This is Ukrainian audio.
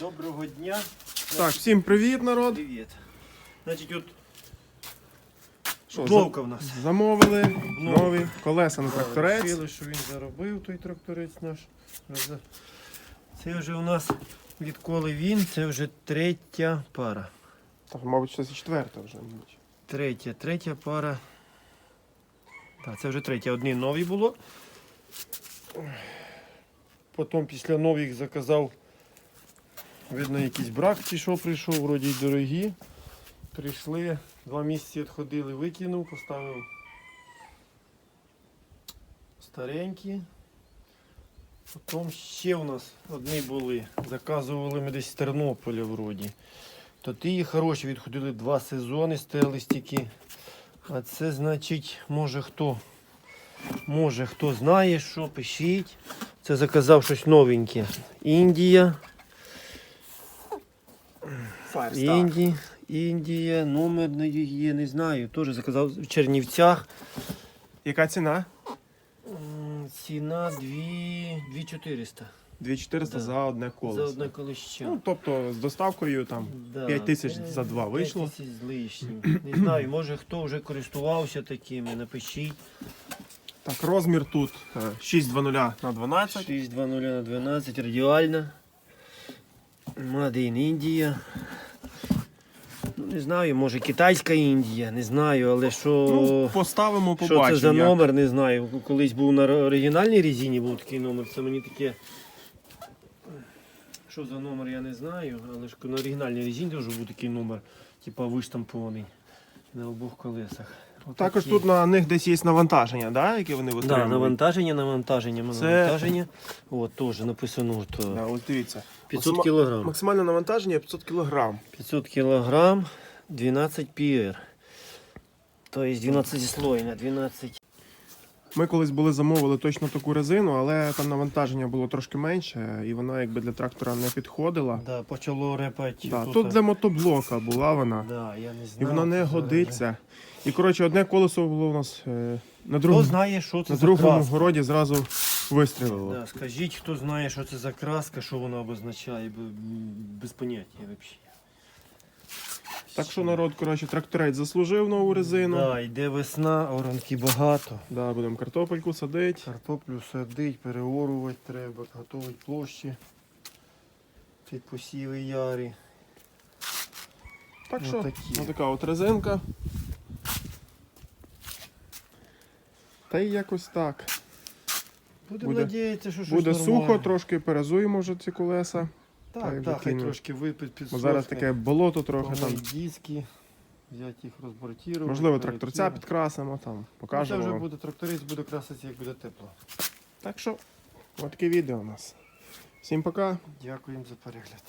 Доброго дня. Так, всім привіт, народ. Привіт. Значить, от Що, Вовка в нас. замовили Ну. нові колеса на тракторець. Вирішили, що він заробив той тракторець наш. Це вже у нас відколи він, це вже третя пара. Так, мабуть, це четверта вже. мабуть. Третя, третя пара. Так, це вже третя. Одні нові було. Потім після нових заказав. Видно, якийсь брак чи що прийшов, вроді дорогі. Прийшли, два місяці відходили, викинув, поставив старенькі. Потім ще у нас одні були. Заказували ми десь з Тернополя вроді. То ті хороші відходили два сезони, стояли стільки. А це значить, може хто. Може хто знає, що пишіть. Це заказав щось новеньке. Індія. Індія. Індія, номер на її є, не знаю. Теж заказав в Чернівцях. Яка ціна? Ціна 2400 2400 Да. за одне за одне колище. Ну, тобто з доставкою там. Да, 5 тисяч за два вийшло. 5 тисяч з лишнім. Не знаю, може хто вже користувався такими, напишіть. Так, розмір тут е, 620 на 12. 620 на 12, радіальна. Made in India. Ну, не знаю, може китайська Індія, не знаю, але що, Ну, поставимо, що побачимо. це за як. номер, не знаю. Колись був на оригінальній резині, був такий номер, це мені таке. Що за номер, я не знаю, але ж на оригінальній резині теж був такий номер, типа виштампований на обох колесах. Також Отакі. тут на них десь є навантаження, да, яке вони Да, навантаження, навантаження, навантаження, Це-. От теж написано, що Да, ось дивіться. 500 кг. Максимальне навантаження 500 кг. 500 кілограм, 12 пір. Тобто 12 слоїв на 12. Ми колись були замовили точно таку резину, але там навантаження було трошки менше, і вона якби для трактора не підходила. Да, почало репати. Да, тут для мотоблока була вона, да, я не і вона не годиться. І коротше, одне колесо було у нас е, на Хто другому, знає, що це на за другому краска? городі зразу вистрілило. Да, скажіть, хто знає, що це за краска, що вона обозначає, бо, м, без поняття взагалі. Так що народ, коротше, тракторець заслужив нову резину. Да, йде весна, оранки багато. Да, будемо картопельку садити. Картоплю садить, переорувати треба, готувати площі під посіви ярі. Так що, ось така от резинка. Та й якось так. Буде, Буде- надіятися, що щось Буде нормальне. сухо, трошки перезуємо вже ці колеса. Так, Так, так, хай трошки випить під Бо зараз таке болото трохи там. диски, взяти їх розбортувати. Можливо, тракторця підкрасимо там, покажемо. Це вже буде тракторист, буде краситися, як буде тепло. Так що, отаке відео у нас. Всім пока. Дякуємо за перегляд.